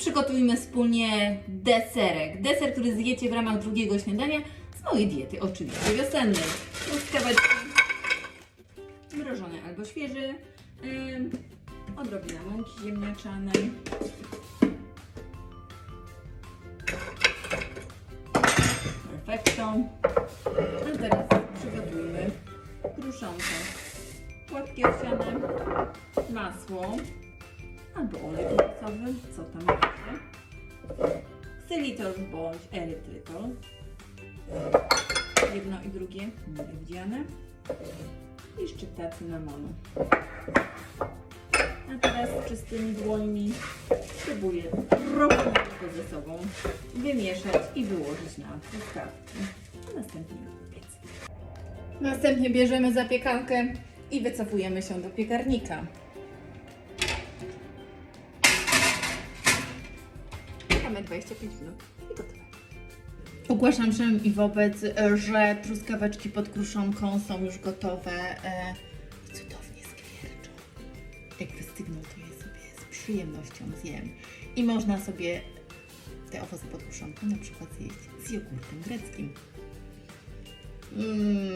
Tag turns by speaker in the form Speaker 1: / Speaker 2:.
Speaker 1: przygotujmy wspólnie deserek. Deser, który zjecie w ramach drugiego śniadania z mojej diety, oczywiście wiosennej. Truskaweczki mrożone albo świeże. Ym, odrobina mąki ziemniaczanej. Perfekto. A teraz przygotujmy kruszonkę. Płatki owsiane, masło albo olej kokosowy, co tam macie. Xylitol bądź erytrytol. Jedno i drugie mile. I szczypta cynamonu. A teraz czystymi dłońmi spróbuję równo ze sobą wymieszać i wyłożyć na truskawki. Następnie piec. Następnie bierzemy zapiekankę i wycofujemy się do piekarnika. Czekamy 25 minut i gotowe. Ogłaszam wszem i wobec, że truskaweczki pod kruszonką są już gotowe. e, Cudownie skwierczą. Jak wystygną, to je sobie z przyjemnością zjem. I można sobie te owoce pod kruszonką na przykład zjeść z jogurtem greckim. Mmm,